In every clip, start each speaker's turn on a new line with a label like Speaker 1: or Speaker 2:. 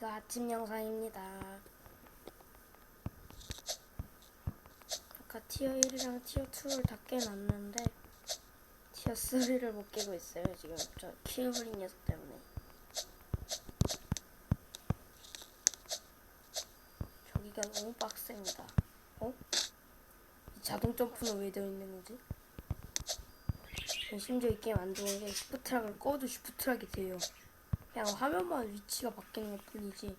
Speaker 1: 맛집 영상입니다. 아까 티어 1이랑 티어 2를 다 깨놨는데 티어 3를 못 깨고 있어요. 지금 저 키우블린 녀석 때문에. 저기가 너무 빡셉니다. 어? 이 자동 점프는 왜 되어 있는 거지? 심지어 이 게임 안 좋은 게 슈프트락을 꺼도 슈프트락이 돼요. 그냥 화면만 위치가 바뀌는 것 뿐이지.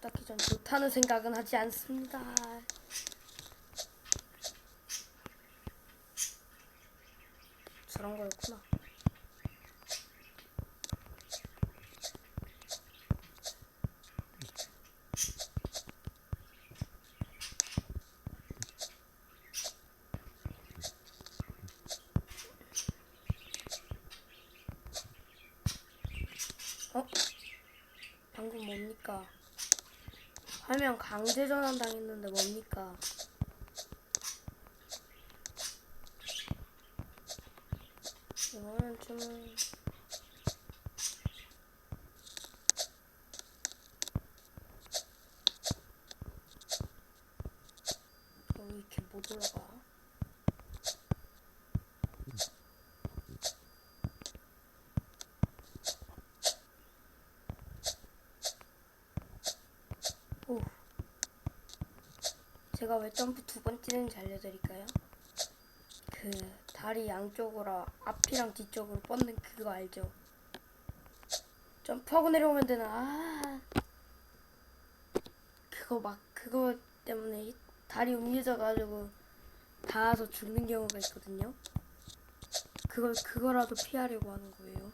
Speaker 1: 딱히 전 좋다는 생각은 하지 않습니다. 저런 거였구나. 어? 방금 뭡니까? 화면 강제 전환 당했는데 뭡니까? 이거는 좀 이렇게 못 올라가? 오. 제가 왜 점프 두번 뛰는지 알려드릴까요? 그 다리 양쪽으로 앞이랑 뒤쪽으로 뻗는 그거 알죠? 점프하고 내려오면 되는 아 그거 막 그거 때문에 다리 움직여져가지고 닿아서 죽는 경우가 있거든요. 그걸 그거라도 피하려고 하는 거예요.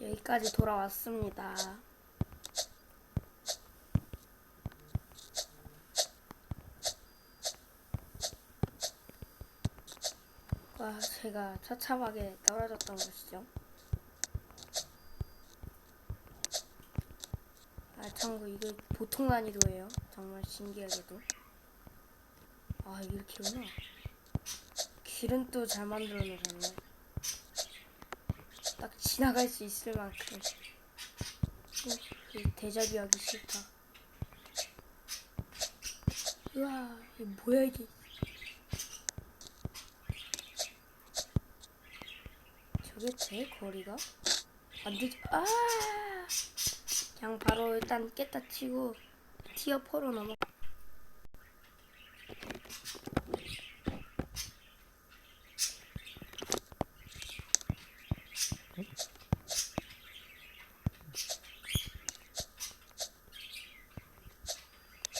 Speaker 1: 여기까지 돌아왔습니다. 와, 제가 처참하게 떨어졌던 것이죠. 아, 참고 이거 보통 난이도예요. 정말 신기하게도. 아, 이렇게구나. 길은 또 잘 만들어 놓으셨네. 딱 지나갈 수 있을 만큼. 어, 이 대자비 하기 싫다. 우와, 이게 뭐야 이게. 제 거리가? 안 되지. 아! 그냥 바로 일단 깼다 치고 티어 4로 넘어.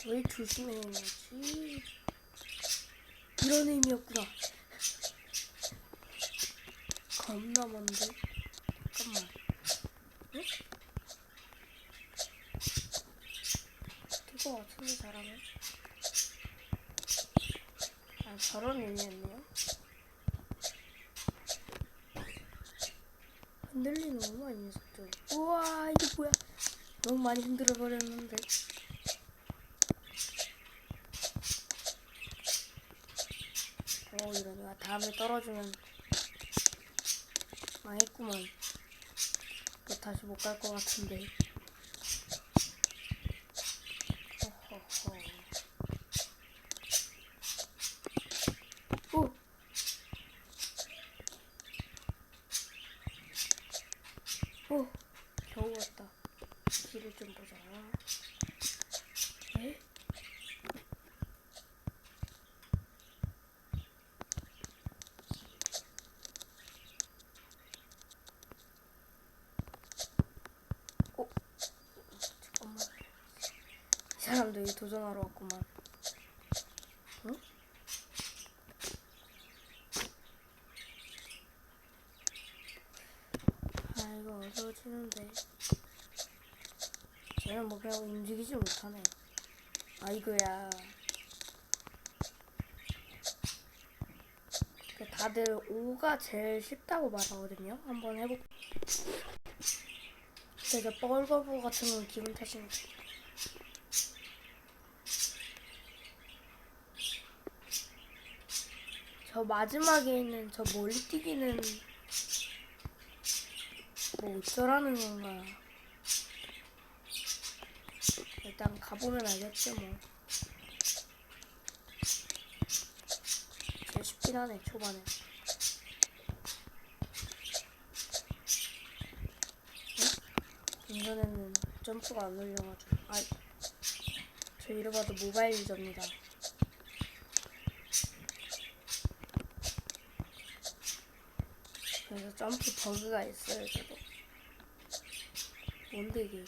Speaker 1: 왜 조심해야지? 이런 의미였구나. 겁나 먼데? 잠깐만. 응? 될것 같은데 잘하면? 아 저런 의미였네요. 흔들리는 너무 많이 녀석들. 우와 이게 뭐야? 너무 많이 흔들어 버렸는데. 어 이러니까 다음에 떨어지면 망했구만. 또 다시 못 갈 것 같은데. 허허허. 오! 오! 겨우 왔다. 길을 좀 보자. 에? 어? 잠깐만. 이 사람도 여기 도전하러 왔구만. 응? 아 이거 어서워지는데. 쟤는 뭐 그냥 움직이지 못하네. 아이고야. 그 다들 5가 제일 쉽다고 말하거든요. 한번 해볼게요. 되게 뻘거부 같은 건 기분 탓입니다. 저 마지막에 있는 저 멀리 뛰기는 뭐 어쩌라는 건가. 일단 가보면 알겠죠 뭐. 제일 쉽긴 하네 초반에. 응? 이번에는 점프가 안 올려가지고. 아, 저 이래봐도 모바일 유저입니다. 그래서 점프 버그가 있어요, 저도. 뭔데 이게?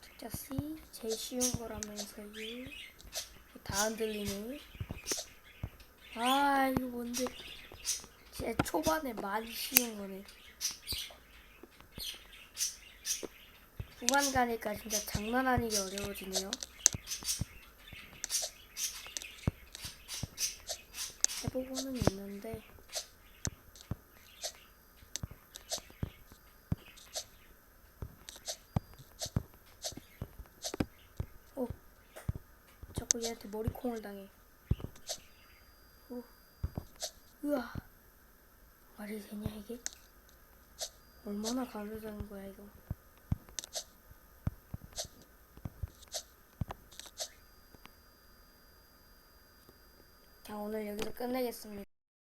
Speaker 1: 특자 C 제일 쉬운 거라면서요. 다안 들리네. 아 이거 뭔데? 진짜 초반에 많이 쉬운 거네. 후반 가니까 진짜 장난 아니게 어려워지네요. 보고는 있는데. 어 자꾸 얘한테 머리콩을 당해. 오 으아 말이 되냐 이게? 얼마나 가느다는 거야 이거. 그냥 오늘 여기서 끝내겠습니다